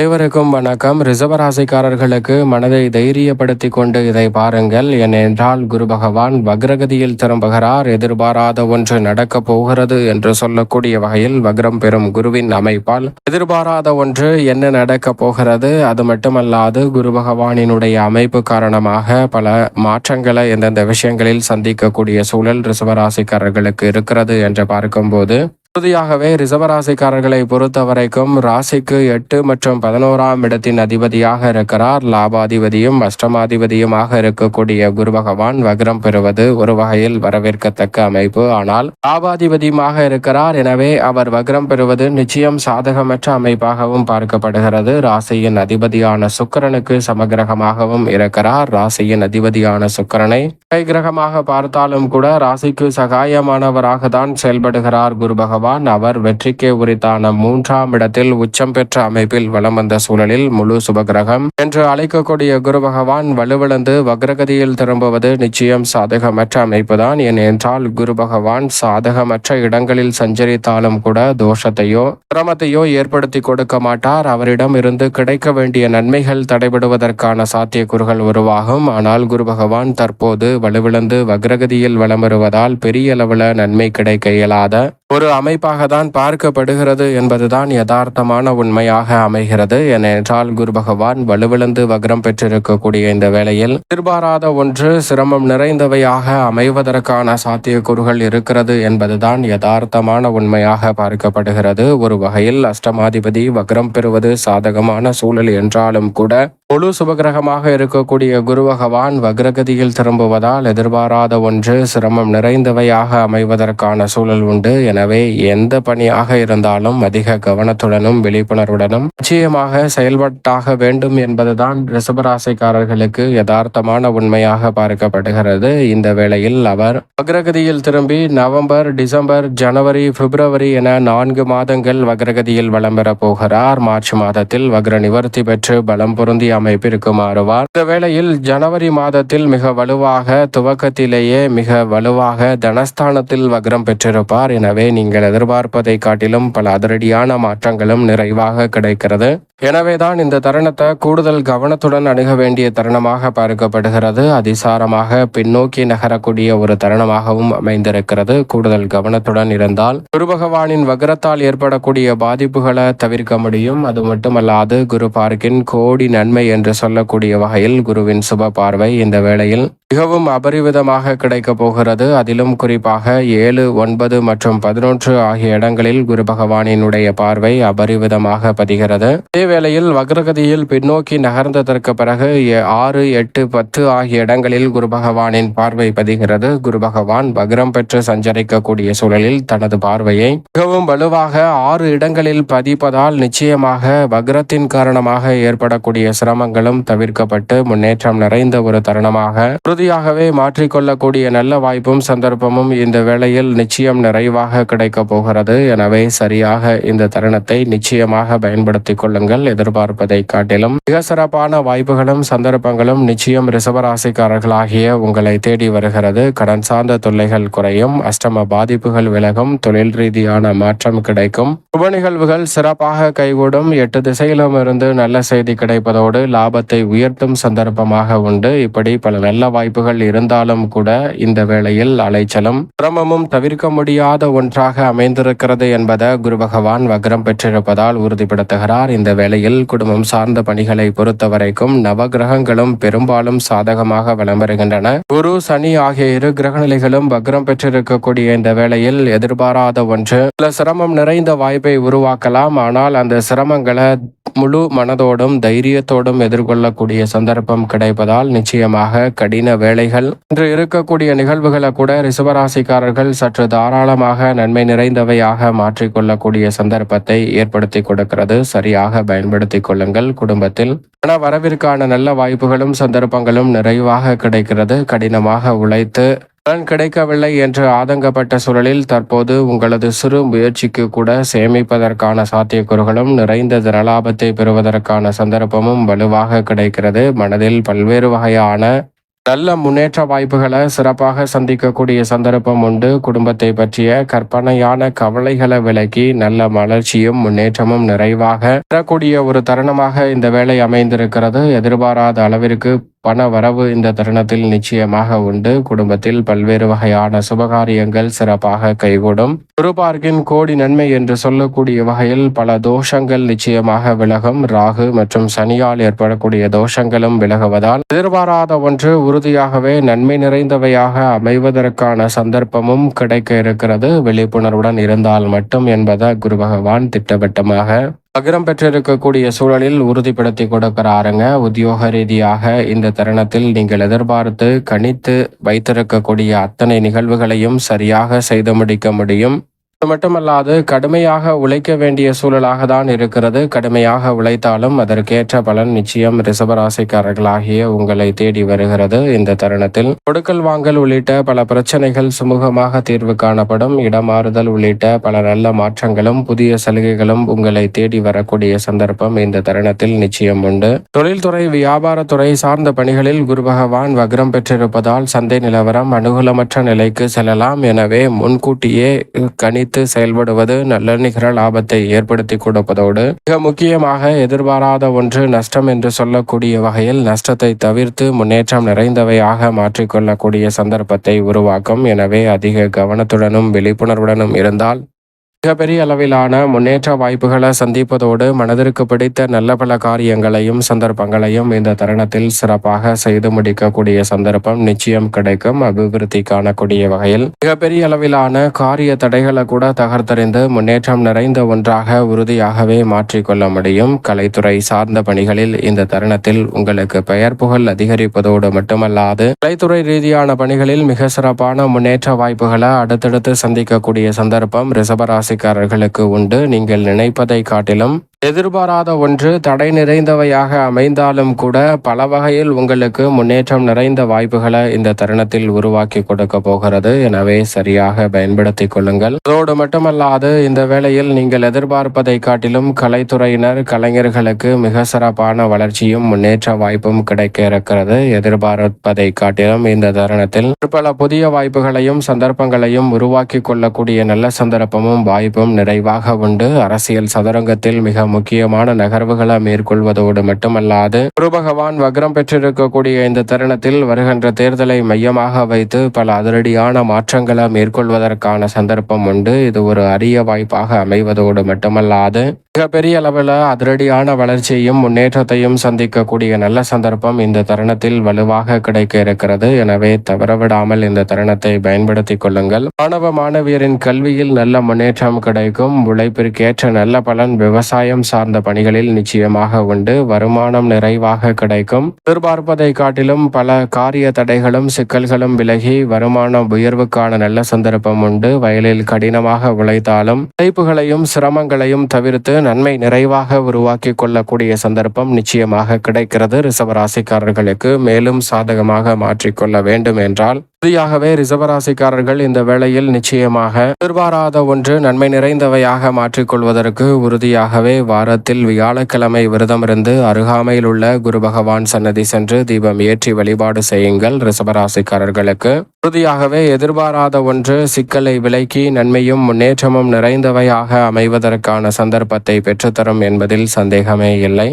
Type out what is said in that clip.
அனைவருக்கும் வணக்கம். ரிசவராசிக்காரர்களுக்கு மனதை தைரியப்படுத்தி கொண்டு இதை பாருங்கள். ஏனென்றால் குரு பகவான் வக்ரகதியில் திரும்புகிறார். எதிர்பாராத ஒன்று நடக்கப் போகிறது என்று சொல்லக்கூடிய வகையில் வக்ரம் பெறும் குருவின் அமைப்பால் எதிர்பாராத ஒன்று என்ன நடக்கப் போகிறது. அது மட்டுமல்லாது குரு பகவானினுடைய அமைப்பு காரணமாக பல மாற்றங்களை எந்தெந்த விஷயங்களில் சந்திக்கக்கூடிய சூழல் ரிசவராசிக்காரர்களுக்கு இருக்கிறது என்று பார்க்கும்போது இறுதியாகவே ரிசவராசிக்காரர்களை பொறுத்த வரைக்கும் ராசிக்கு எட்டு மற்றும் பதினோராம் இடத்தின் அதிபதியாக இருக்கிறார். லாபாதிபதியும் அஷ்டமாதிபதியுமாக இருக்கக்கூடிய குரு பகவான் வக்ரம் பெறுவது ஒரு வகையில் வரவேற்கத்தக்க அமைப்பு. ஆனால் லாபாதிபதியுமாக இருக்கிறார் எனவே அவர் வக்ரம் பெறுவது நிச்சயம் சாதகமற்ற அமைப்பாகவும் பார்க்கப்படுகிறது. ராசியின் அதிபதியான சுக்கரனுக்கு சமகிரகமாகவும் இருக்கிறார். ராசியின் அதிபதியான சுக்கரனை கை கிரகமாக பார்த்தாலும் கூட ராசிக்கு சகாயமானவராக தான் செயல்படுகிறார் குரு பகவான். பகவான் அவர் வெற்றிக்கு உரித்தான மூன்றாம் இடத்தில் உச்சம் பெற்ற அமைப்பில் வலம் வந்த சூழலில் முழு சுபகிரகம். என்று அழைக்கக்கூடிய குரு பகவான் வலுவிழந்து வக்ரகதியில் திரும்புவது நிச்சயம் சாதகமற்ற அமைப்புதான். ஏனென்றால் குரு பகவான் சாதகமற்ற இடங்களில் சஞ்சரித்தாலும் கூட தோஷத்தையோ சிரமத்தையோ ஏற்படுத்தி கொடுக்க மாட்டார். அவரிடம் இருந்து கிடைக்க வேண்டிய நன்மைகள் தடைபடுவதற்கான சாத்தியக்கூறுகள் உருவாகும். ஆனால் குரு பகவான் தற்போது வலுவிழந்து வக்ரகதியில் வலம் வருவதால் பெரிய அளவில் நன்மை கிடைக்க இயலாத ஒரு அமை அமைப்பாக தான் பார்க்கப்படுகிறது என்பதுதான் யதார்த்தமான உண்மையாக அமைகிறது. ஏனென்றால் குரு பகவான் வலுவிழந்து வக்ரம் பெற்றிருக்கக்கூடிய இந்த வேளையில் எதிர்பாராத ஒன்று சிரமம் நிறைந்தவையாக அமைவதற்கான சாத்தியக்கூறுகள் இருக்கிறது என்பதுதான் யதார்த்தமான உண்மையாக பார்க்கப்படுகிறது. ஒரு வகையில் அஷ்டமாதிபதி வக்ரம் பெறுவது சாதகமான சூழல் என்றாலும் கூட முழு சுபகிரகமாக இருக்கக்கூடிய குரு பகவான் வக்ரகதியில் திரும்புவதால் எதிர்பாராத ஒன்று சிரமம் நிறைந்தவையாக அமைவதற்கான சூழல் உண்டு. எனவே எந்த பணியாக இருந்தாலும் அதிக கவனத்துடனும் விழிப்புணர்வுடனும் நிச்சயமாக செயல்பட்டாக வேண்டும் என்பதுதான் ரிசபராசிக்காரர்களுக்கு யதார்த்தமான உண்மையாக பார்க்கப்படுகிறது. இந்த வேளையில் அவர் வக்ரகதியில் திரும்பி நவம்பர் டிசம்பர் ஜனவரி பிப்ரவரி என நான்கு மாதங்கள் வக்ரகதியில் வளம் பெறப் போகிறார். மார்ச் மாதத்தில் வக்ர நிவர்த்தி பெற்று பலம் பொருந்திய அமைப்பிற்கு மாறுவார். இந்த வேளையில் ஜனவரி மாதத்தில் மிக வலுவாக துவக்கத்திலேயே மிக வலுவாக தனஸ்தானத்தில் வக்ரம் பெற்றிருப்பார். எனவே நீங்கள் எதிர்பார்ப்பதை காட்டிலும் பல அதிரடியான மாற்றங்களும் நிறைவாக கிடைக்கிறது. எனவேதான் இந்த தருணத்தை கூடுதல் கவனத்துடன் அணுக வேண்டிய தருணமாக பார்க்கப்படுகிறது. அதிசாரமாக பின்னோக்கி நகரக்கூடிய ஒரு தருணமாகவும் அமைந்திருக்கிறது. கூடுதல் கவனத்துடன் இருந்தால் குரு பகவானின் வக்ரத்தால் ஏற்படக்கூடிய பாதிப்புகளை தவிர்க்க முடியும். அது மட்டுமல்லாது குரு பார்க்கின் கோடி நன்மை என்று சொல்லக்கூடிய வகையில் குருவின் சுப பார்வை இந்த வேளையில் மிகவும் அபரிவிதமாக கிடைக்கப் போகிறது. அதிலும் குறிப்பாக ஏழு ஒன்பது மற்றும் பதினொன்று ஆகிய இடங்களில் குரு பகவானினுடைய பார்வை அபரிவிதமாக பதிகிறது. வேளையில் வக்ரகதியில் பின்னோக்கி நகர்ந்ததற்கு பிறகு ஆறு எட்டு பத்து ஆகிய இடங்களில் குரு பகவானின் பார்வை பதிகிறது. குரு பகவான் வக்ரம் பெற்று சஞ்சரிக்கக்கூடிய சூழலில் தனது பார்வையை மிகவும் வலுவாக ஆறு இடங்களில் பதிப்பதால் நிச்சயமாக வக்ரத்தின் காரணமாக ஏற்படக்கூடிய சிரமங்களும் தவிர்க்கப்பட்டு முன்னேற்றம் நிறைந்த ஒரு தருணமாக உறுதியாகவே மாற்றிக்கொள்ளக்கூடிய நல்ல வாய்ப்பும் சந்தர்ப்பமும் இந்த வேளையில் நிச்சயம் நிறைவாக கிடைக்கப் போகிறது. எனவே சரியாக இந்த தருணத்தை நிச்சயமாக பயன்படுத்திக் கொள்ளுங்கள். எதிர்பார்ப்பதை காட்டிலும் மிக சிறப்பான வாய்ப்புகளும் சந்தர்ப்பங்களும் நிச்சயம் ரிசவராசிக்காரர்களாகிய உங்களை தேடி வருகிறது. கடன் சார்ந்த தொல்லைகள் குறையும் அஷ்டம பாதிப்புகள் விலகும் தொழில் ரீதியான மாற்றம் கிடைக்கும். சுப நிகழ்வுகள் சிறப்பாக கைகூடும். எட்டு திசையிலும் இருந்து நல்ல செய்தி கிடைப்பதோடு லாபத்தை உயர்த்தும் சந்தர்ப்பமாக உண்டு. இப்படி பல நல்ல வாய்ப்புகள் இருந்தாலும் கூட இந்த வேளையில் அலைச்சலும் சிரமமும் தவிர்க்க முடியாத ஒன்றாக அமைந்திருக்கிறது என்பதை குரு பகவான் வக்ரம் பெற்றிருப்பதால் உறுதிப்படுத்துகிறார். இந்த வேளை வேளையில் குடும்பம் சார்ந்த பணிகளை பொறுத்த வரைக்கும் நவகிரகங்களும் பெரும்பாலும் சாதகமாக விளம்பருகின்றன குரு சனி ஆகிய இரு கிரகநிலைகளும் வக்ரம் பெற்றிருக்கக்கூடிய இந்த வேளையில் எதிர்பாராத ஒன்று. சில சிரமம் நிறைந்த வாய்ப்பை உருவாக்கலாம். ஆனால் அந்த சிரமங்களை முழு மனதோடும் தைரியத்தோடும் எதிர்கொள்ளக்கூடிய சந்தர்ப்பம் கிடைப்பதால் நிச்சயமாக கடின வேலைகள். இன்று இருக்கக்கூடிய நிகழ்வுகளை கூட ரிசவராசிக்காரர்கள் சற்று தாராளமாக நன்மை நிறைந்தவையாக மாற்றிக்கொள்ளக்கூடிய சந்தர்ப்பத்தை ஏற்படுத்தி கொடுக்கிறது. சரியாக பயன்படுத்தி பயன்படுத்திக் கொள்ளுங்கள். குடும்பத்தில் பண வரவிற்கான நல்ல வாய்ப்புகளும் சந்தர்ப்பங்களும் நிறைவாக கிடைக்கிறது. கடினமாக உழைத்து பலன் கிடைக்கவில்லை என்று ஆதங்கப்பட்ட சூழலில் தற்போது உங்களது சிறு முயற்சிக்கு கூட சேமிப்பதற்கான சாத்தியக்கூறுகளும் நிறைந்த தனலாபத்தை பெறுவதற்கான சந்தர்ப்பமும் வலுவாக கிடைக்கிறது. மனதில் பல்வேறு வகையான நல்ல முன்னேற்ற வாய்ப்புகளை சிறப்பாக சந்திக்கக்கூடிய சந்தர்ப்பம் உண்டு. குடும்பத்தை பற்றிய கற்பனையான கவலைகளை விலக்கி நல்ல மலர்ச்சியும் முன்னேற்றமும் நிறைவாக பெறக்கூடிய ஒரு தருணமாக இந்த வேலை அமைந்திருக்கிறது. எதிர்பாராத அளவிற்கு பண வரவு இந்த தருணத்தில் நிச்சயமாக உண்டு. குடும்பத்தில் பல்வேறு வகையான சுபகாரியங்கள் சிறப்பாக கைகூடும். குருபார்க்கின் கோடி நன்மை என்று சொல்லக்கூடிய வகையில் பல தோஷங்கள் நிச்சயமாக விலகும். ராகு மற்றும் சனியால் ஏற்படக்கூடிய தோஷங்களும் விலகுவதால் எதிர்பாராத ஒன்று உறுதியாகவே நன்மை நிறைந்தவையாக அமைவதற்கான சந்தர்ப்பமும் கிடைக்க இருக்கிறது. விழிப்புணர்வுடன் இருந்தால் மட்டும் என்பதை குரு பகவான் திட்டவட்டமாக அகிரம் பெற்றிருக்கக்கூடிய சூழலில் உறுதிப்படுத்தி கொடுக்கிறாருங்க. உத்தியோக ரீதியாக இந்த தருணத்தில் நீங்கள் எதிர்பார்த்து கணித்து வைத்திருக்கக்கூடிய அத்தனை நிகழ்வுகளையும் சரியாக செய்து முடிக்க முடியும். அது மட்டுமல்லாது கடுமையாக உழைக்க வேண்டிய சூழலாக தான் இருக்கிறது. கடுமையாக உழைத்தாலும் அதற்கேற்ற பலன் நிச்சயம் ரிசபராசிக்காரர்களாகிய உங்களை தேடி வருகிறது. இந்த தருணத்தில் கொடுக்கல் வாங்கல் உள்ளிட்ட பல பிரச்சனைகள் சுமூகமாக தீர்வு காணப்படும். இடமாறுதல் உள்ளிட்ட பல நல்ல மாற்றங்களும் புதிய சலுகைகளும் உங்களை தேடி வரக்கூடிய சந்தர்ப்பம் இந்த தருணத்தில் நிச்சயம் உண்டு. தொழில்துறை வியாபாரத்துறை சார்ந்த பணிகளில் குரு பகவான் வக்ரம் பெற்றிருப்பதால் சந்தை நிலவரம் அனுகூலமற்ற நிலைக்கு செல்லலாம். எனவே முன்கூட்டியே கணித்து செயல்படுவது நல்ல நிகர லாபத்தை ஏற்படுத்தி கொடுப்பதோடு மிக முக்கியமாக எதிர்பாராத ஒன்று நஷ்டம் என்று சொல்லக்கூடிய வகையில் நஷ்டத்தை தவிர்த்து முன்னேற்றம் நிறைந்தவையாக மாற்றிக்கொள்ளக்கூடிய சந்தர்ப்பத்தை உருவாக்கும். எனவே அதிக கவனத்துடனும் விழிப்புணர்வுடனும் இருந்தால் மிகப்பெரிய அளவிலான முன்னேற்ற வாய்ப்புகளை சந்திப்பதோடு மனதிற்கு பிடித்த நல்ல பல காரியங்களையும் சந்தர்ப்பங்களையும் இந்த தருணத்தில் சிறப்பாக செய்து முடிக்கக்கூடிய சந்தர்ப்பம் நிச்சயம் கிடைக்கும். அபிவிருத்தி காணக்கூடிய வகையில் மிகப்பெரிய அளவிலான காரிய தடைகளை கூட தகர்த்தறிந்து முன்னேற்றம் நிறைந்த ஒன்றாக உறுதியாகவே மாற்றிக்கொள்ள முடியும். கலைத்துறை சார்ந்த பணிகளில் இந்த தருணத்தில் உங்களுக்கு பெயர் புகழ் அதிகரிப்பதோடு மட்டுமல்லாது கலைத்துறை ரீதியான பணிகளில் மிக சிறப்பான முன்னேற்ற வாய்ப்புகளை அடுத்தடுத்து சந்திக்கக்கூடிய சந்தர்ப்பம் ரிசபராசி ராசிக்காரர்களுக்கு உண்டு. நீங்கள் நினைப்பதை காட்டிலும் எதிர்பாராத ஒன்று தடை நிறைந்தவையாக அமைந்தாலும் கூட பல வகையில் உங்களுக்கு முன்னேற்றம் நிறைந்த வாய்ப்புகளை இந்த தருணத்தில் உருவாக்கி கொடுக்க போகிறது. எனவே சரியாக பயன்படுத்திக் கொள்ளுங்கள். அதோடு மட்டுமல்லாது இந்த வேளையில் நீங்கள் எதிர்பார்ப்பதை காட்டிலும் கலைத்துறையினர் கலைஞர்களுக்கு மிக சிறப்பான வளர்ச்சியும் முன்னேற்ற வாய்ப்பும் கிடைக்க இருக்கிறது. எதிர்பார்ப்பதை காட்டிலும் இந்த தருணத்தில் பல புதிய வாய்ப்புகளையும் சந்தர்ப்பங்களையும் உருவாக்கி கொள்ளக்கூடிய நல்ல சந்தர்ப்பமும் வாய்ப்பும் நிறைவாக உண்டு. அரசியல் சதுரங்கத்தில் மிக முக்கியமான நகர்வுகளை மேற்கொள்வதோடு மட்டுமல்லாது குரு பகவான் வக்ரம் பெற்றிருக்கக்கூடிய இந்த தருணத்தில் வருகின்ற தேர்தலை மையமாக வைத்து பல அதிரடியான மாற்றங்களை மேற்கொள்வதற்கான சந்தர்ப்பம் உண்டு. இது ஒரு அரிய வாய்ப்பாக அமைவதோடு மட்டுமல்லாது மிகப்பெரிய அளவில் அதிரடியான வளர்ச்சியையும் முன்னேற்றத்தையும் சந்திக்கக்கூடிய நல்ல சந்தர்ப்பம் இந்த தருணத்தில் வலுவாக கிடைக்க இருக்கிறது. எனவே தவறவிடாமல் இந்த தருணத்தை பயன்படுத்திக் கொள்ளுங்கள். மாணவ மாணவியரின் கல்வியில் நல்ல முன்னேற்றம் கிடைக்கும். உழைப்பிற்கேற்ற நல்ல பலன் விவசாயம் சார்ந்த பணிகளில் நிச்சயமாக உண்டு. வருமானம் நிறைவாக கிடைக்கும். எதிர்பார்ப்பதை காட்டிலும் பல காரிய தடைகளும் சிக்கல்களும் விலகி வருமான உயர்வுக்கான நல்ல சந்தர்ப்பம் உண்டு. வயலில் கடினமாக உழைத்தாலும் உழைப்புகளையும் சிரமங்களையும் தவிர்த்து நன்மை நிறைவாக உருவாக்கி கொள்ளக்கூடிய சந்தர்ப்பம் நிச்சயமாக கிடைக்கிறது. ரிசவராசிக்காரர்களுக்கு மேலும் சாதகமாக மாற்றிக்கொள்ள வேண்டும் என்றால் உறுதியாகவே ரிசவராசிக்காரர்கள் இந்த வேளையில் நிச்சயமாக எதிர்பாராத ஒன்று நன்மை நிறைந்தவையாக மாற்றிக்கொள்வதற்கு உறுதியாகவே வாரத்தில் வியாழக்கிழமை விரதமிருந்து அருகாமையில் உள்ள குரு பகவான் சன்னதி சென்று தீபம் ஏற்றி வழிபாடு செய்யுங்கள் ரிசவராசிக்காரர்களுக்கு. உறுதியாகவே எதிர்பாராத ஒன்று சிக்கலை விலக்கி நன்மையும் முன்னேற்றமும் நிறைந்தவையாக அமைவதற்கான சந்தர்ப்பத்தை பெற்றுத்தரும் என்பதில் சந்தேகமே இல்லை.